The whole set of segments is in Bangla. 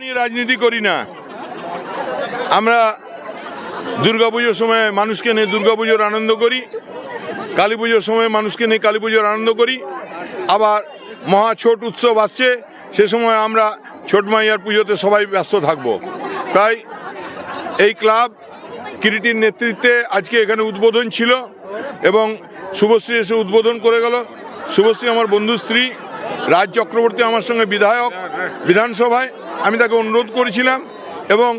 নিয়ে রাজনীতি করি না। আমরা দুর্গাপুজোর সময় মানুষকে নিয়ে দুর্গাপুজোর আনন্দ করি, কালী পুজোর সময় মানুষকে নিয়ে কালী পুজোর আনন্দ করি। আবার মহা ছোট উৎসব আসছে, সে সময় আমরা ছোট মাইয়ার পুজোতে সবাই ব্যস্ত থাকব। তাই এই ক্লাব কিরিটির নেতৃত্বে আজকে এখানে উদ্বোধন ছিল এবং শুভশ্রী এসে উদ্বোধন করে গেল। শুভশ্রী আমার বন্ধু স্ত্রী। রাজ চক্রবর্তী আমার সঙ্গে বিধায়ক বিধানসভায় আমি তাকে অনুরোধ করেছিলাম এবং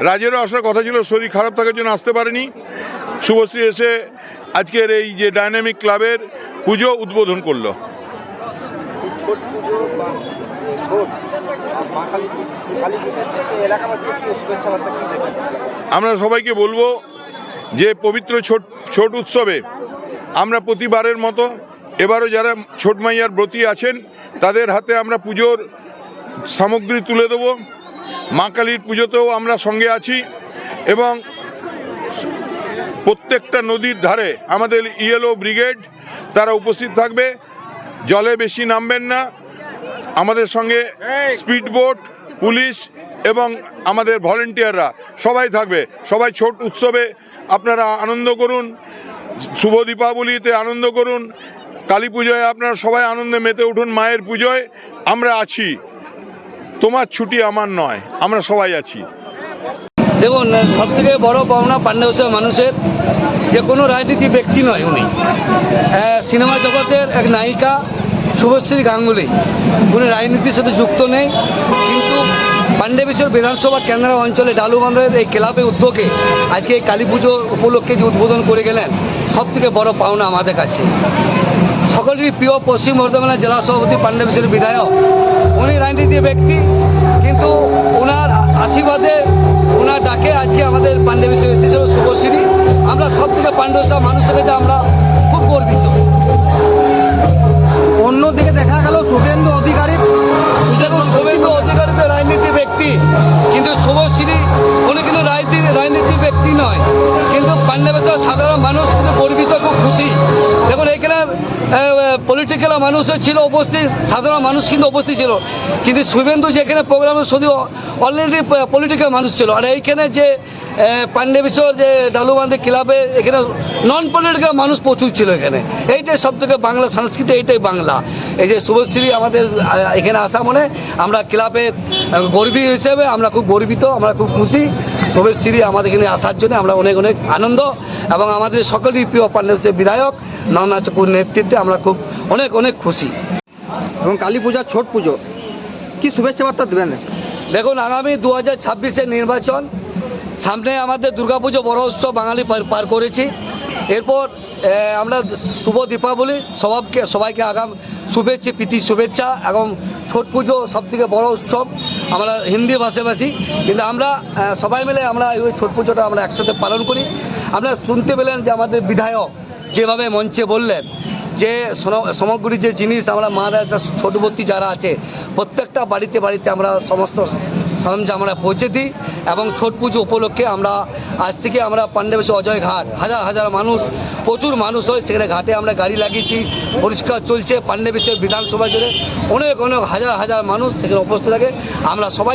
রাজেরও আসার কথা ছিল শরীর খারাপ থাকার জন্য আসতে পারেনি শুভশ্রী এসে আজকের এই যে ডাইনামিক ক্লাবের পুজো উদ্বোধন করল? আমরা সবাইকে বলব যে পবিত্র ছোট ছোট উৎসবে আমরা প্রতিবারের মতো এবারও যারা ছোট মাইয়ার ব্রতী আছেন তাদের হাতে আমরা পুজোর সামগ্রী তুলে দেব। মা কালীর পুজোতেও আমরা সঙ্গে আছি এবং প্রত্যেকটা নদীর ধারে আমাদের ইয়েলো ব্রিগেড তারা উপস্থিত থাকবে। জলে বেশি নামবেন না। আমাদের সঙ্গে স্পিড বোট পুলিশ এবং আমাদের ভলেন্টিয়াররা সবাই থাকবে। সবাই ছোট উৎসবে আপনারা আনন্দ করুন। শুভ দীপাবলিতে আনন্দ করুন। কালী পুজোয় আপনারা সবাই আনন্দে মেতে উঠুন, মায়ের পুজোয় আমরা আছি। তোমার ছুটি আমার নয়, আমরা সবাই আছি। দেখুন সব থেকে বড় পাওনা পান্ডে পাণ্ডবসা মানুষের, যে কোনো রাজনীতি ব্যক্তি নয় উনি। সিনেমা জগতের এক নায়িকা, শুভশ্রী গাঙ্গুলি। উনি রাজনীতির সাথে যুক্ত নেই, কিন্তু পাণ্ডবেশ্বর বিধানসভা কেন্দ্র অঞ্চলে ডালুবান্ধের এই ক্লাবের উদ্যোগে আজকে এই কালী পুজো উপলক্ষে যে উদ্বোধন করে গেলেন সব থেকে বড় পাওনা আমাদের কাছে। সকলেরই প্রিয় পশ্চিম বর্ধমানের জেলা সভাপতি পাণ্ডবেশ্বর বিধায়ক, উনি রাজনীতি ব্যক্তি, কিন্তু ওনার আশীর্বাদে ওনার ডাকে আজকে আমাদের পাণ্ডবেশ্বর এসেছিল শুভশ্রী। আমরা সব থেকে পাণ্ডবসা মানুষের কাছে আমরা খুব গর্বিত। অন্যদিকে দেখা গেল শুভেন্দু অধিকারী দেখুন শুভেন্দু অধিকারী তো রাজনীতি ব্যক্তি, কিন্তু শুভশ্রী উনি কিন্তু রাজনীতি রাজনীতি ব্যক্তি নয়। কিন্তু পাণ্ডবেশ্বর সাধারণ মানুষ কিন্তু গর্বিত, খুব খুশি। দেখুন এখানে পলিটিক্যাল মানুষও ছিল উপস্থিত সাধারণ মানুষ কিন্তু উপস্থিত ছিল। কিন্তু শুভেন্দু যেখানে প্রোগ্রামে শুধু অলরেডি পলিটিক্যাল মানুষ ছিল। আর এইখানে যে পাণ্ডবেশ্বর যে ডালুবান্ধি ক্লাবে এখানে নন পলিটিক্যাল মানুষ প্রচুর ছিল এখানে। এইটাই সব থেকে বাংলা সংস্কৃতি এইটাই বাংলা। এই যে শুভশ্রী আমাদের এখানে আসা মনে আমরা ক্লাবের আহ, গর্বী হিসেবে আমরা খুব গর্বিত আমরা খুব খুশি। শুভশ্রী আমাদের এখানে আসার জন্য আমরা অনেক অনেক আনন্দ। এবং আমাদের সকলেরই প্রিয় পাণ্ডবেশ্বর বিধায়ক নন্দা চকুর নেতৃত্বে আমরা খুব অনেক অনেক খুশি। এবং কালী পূজা ছোট পুজো কি শুভেচ্ছা বার্তা দেবেন? দেখুন আগামী দু হাজার ছাব্বিশের নির্বাচন সামনে আমাদের দুর্গাপুজো বড় উৎসব বাঙালি পার করেছি। এরপর আমরা শুভ দীপাবলি সবাইকে সবাইকে আগাম শুভেচ্ছা প্রীতি শুভেচ্ছা এবং ছট পুজো সব থেকে বড় উৎসব। আমরা হিন্দি ভাষাভাষী কিন্তু আমরা সবাই মিলে আমরা ওই ছট পুজোটা আমরা একসাথে পালন করি। আমরা শুনতে পেলেন যে আমাদের বিধায়ক যেভাবে মঞ্চে বললেন যে সম- সামগ্রী যে জিনিস আমরা মারা ছোটবর্তী যারা আছে, প্রত্যেকটা বাড়িতে বাড়িতে আমরা সমস্ত সরঞ্জাম আমরা পৌঁছে দিই এবং ছট পুজো উপলক্ষে আমরা আজ থেকে আমরা পাণ্ডবেশ্বর অজয় ঘাট, হাজার হাজার মানুষ, প্রচুর মানুষ হয় সেখানে ঘাটে আমরা গাড়ি লাগিয়েছি, পরিষ্কার চলছে পাণ্ডবেশ্বর বিধানসভা জুড়ে অনেক অনেক হাজার হাজার মানুষ সেখানে উপস্থিত থাকে। আমরা সবাই